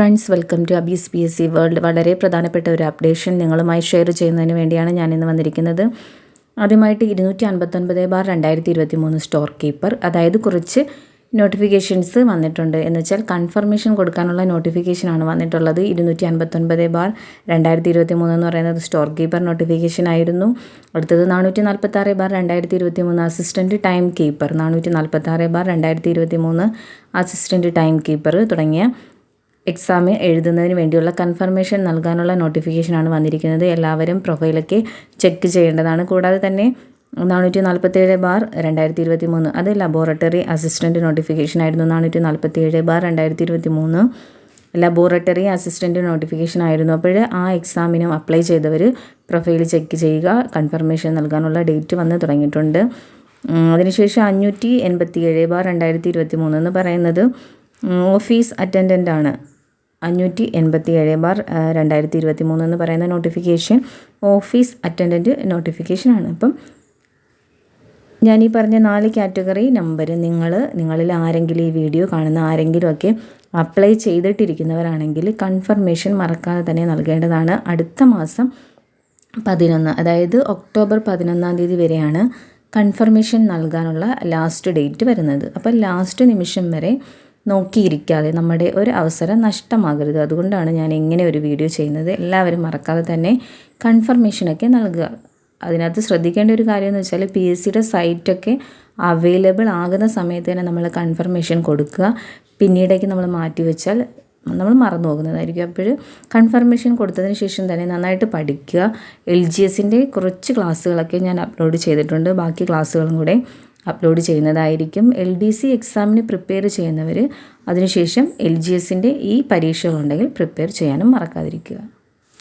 Friends welcome to Abees P S C world വളരെ പ്രധാനപ്പെട്ട ഒരു അപ്ഡേഷൻ നിങ്ങളുമായി ഷെയർ ചെയ്യുന്നതിന് വേണ്ടിയാണ് ഞാൻ ഇന്ന് വന്നിരിക്കുന്നത്. ആദ്യമായിട്ട് ഇരുന്നൂറ്റി അൻപത്തൊൻപത് ബാർ രണ്ടായിരത്തി ഇരുപത്തി മൂന്ന് സ്റ്റോർ കീപ്പർ അതായത് കുറച്ച് നോട്ടിഫിക്കേഷൻസ് വന്നിട്ടുണ്ട്. എന്ന് വെച്ചാൽ കൺഫർമേഷൻ കൊടുക്കാനുള്ള നോട്ടിഫിക്കേഷനാണ് വന്നിട്ടുള്ളത്. ഇരുന്നൂറ്റി അൻപത്തൊൻപത് ബാർ രണ്ടായിരത്തി ഇരുപത്തി മൂന്ന് എന്ന് പറയുന്നത് സ്റ്റോർ കീപ്പർ നോട്ടിഫിക്കേഷൻ ആയിരുന്നു. അടുത്തത് നാനൂറ്റി നാൽപ്പത്താറ് ബാർ രണ്ടായിരത്തി ഇരുപത്തി മൂന്ന് അസിസ്റ്റന്റ് ടൈം കീപ്പർ നാനൂറ്റി നാൽപ്പത്താറ് ബാർ രണ്ടായിരത്തി ഇരുപത്തി മൂന്ന് അസിസ്റ്റന്റ് ടൈം കീപ്പർ തുടങ്ങിയ എക്സാം എഴുതുന്നതിന് വേണ്ടിയുള്ള കൺഫർമേഷൻ നൽകാനുള്ള നോട്ടിഫിക്കേഷനാണ് വന്നിരിക്കുന്നത്. എല്ലാവരും പ്രൊഫൈലൊക്കെ ചെക്ക് ചെയ്യേണ്ടതാണ്. കൂടാതെ തന്നെ നാനൂറ്റി നാൽപ്പത്തേഴ് ബാർ രണ്ടായിരത്തി ഇരുപത്തി മൂന്ന് അത് ലബോറട്ടറി അസിസ്റ്റന്റ് നോട്ടിഫിക്കേഷൻ ആയിരുന്നു. നാനൂറ്റി നാൽപ്പത്തേഴ് ബാർ രണ്ടായിരത്തി ഇരുപത്തി മൂന്ന് ലബോറട്ടറി അസിസ്റ്റന്റ് നോട്ടിഫിക്കേഷൻ ആയിരുന്നു. അപ്പോൾ ആ എക്സാമിനും അപ്ലൈ ചെയ്തവർ പ്രൊഫൈൽ ചെക്ക് ചെയ്യുക കൺഫർമേഷൻ നൽകാനുള്ള ഡേറ്റ് വന്ന് തുടങ്ങിയിട്ടുണ്ട്. അതിനുശേഷം അഞ്ഞൂറ്റി എൺപത്തി ഏഴ് ബാർ രണ്ടായിരത്തി ഇരുപത്തി മൂന്ന് എന്ന് പറയുന്നത് ഓഫീസ് അറ്റൻഡന്റ് ആണ്. അഞ്ഞൂറ്റി എൺപത്തി ഏഴ് ബാർ രണ്ടായിരത്തി ഇരുപത്തി മൂന്ന് എന്ന് പറയുന്ന നോട്ടിഫിക്കേഷൻ ഓഫീസ് അറ്റൻഡന്റ് നോട്ടിഫിക്കേഷനാണ് അപ്പം ഞാൻ ഈ പറഞ്ഞ നാല് കാറ്റഗറി നമ്പർ നിങ്ങൾ നിങ്ങളിൽ ആരെങ്കിലും ഈ വീഡിയോ കാണുന്ന ആരെങ്കിലുമൊക്കെ അപ്ലൈ ചെയ്തിട്ടിരിക്കുന്നവരാണെങ്കിൽ കൺഫർമേഷൻ മറക്കാതെ തന്നെ നൽകേണ്ടതാണ്. അടുത്ത മാസം പതിനൊന്ന് അതായത് ഒക്ടോബർ പതിനൊന്നാം തീയതി വരെയാണ് കൺഫർമേഷൻ നൽകാനുള്ള ലാസ്റ്റ് ഡേറ്റ് വരുന്നത്. അപ്പോൾ ലാസ്റ്റ് നിമിഷം വരെ നോക്കിയിരിക്കാതെ നമ്മുടെ ഒരു അവസരം നഷ്ടമാകരുത്. അതുകൊണ്ടാണ് ഞാൻ ഇങ്ങനെ ഒരു വീഡിയോ ചെയ്യുന്നത്. എല്ലാവരും മറക്കാതെ തന്നെ കൺഫർമേഷനൊക്കെ നൽകുക. അതിനകത്ത് ശ്രദ്ധിക്കേണ്ട ഒരു കാര്യം എന്ന് വെച്ചാൽ പി എസ് സിയുടെ സൈറ്റൊക്കെ അവൈലബിൾ ആകുന്ന സമയത്ത് തന്നെ നമ്മൾ കൺഫർമേഷൻ കൊടുക്കുക. പിന്നീടേക്ക് നമ്മൾ മാറ്റി വെച്ചാൽ നമ്മൾ മറന്നു പോകുന്നതായിരിക്കും. അപ്പോൾ കൺഫർമേഷൻ കൊടുത്തതിന് ശേഷം തന്നെ നന്നായിട്ട് പഠിക്കുക. എൽ ജി എസിന്റെ കുറച്ച് ക്ലാസ്സുകളൊക്കെ ഞാൻ അപ്ലോഡ് ചെയ്തിട്ടുണ്ട്. ബാക്കി ക്ലാസ്സുകളും കൂടെ അപ്ലോഡ് ചെയ്യുന്നതായിരിക്കും. എൽ ഡി സി എക്സാമിന് പ്രിപ്പയർ ചെയ്യുന്നവർ അതിനുശേഷം എൽ ജി എസിന്റെ ഈ പരീക്ഷകളുണ്ടെങ്കിൽ പ്രിപ്പയർ ചെയ്യാനും മറക്കാതിരിക്കുക.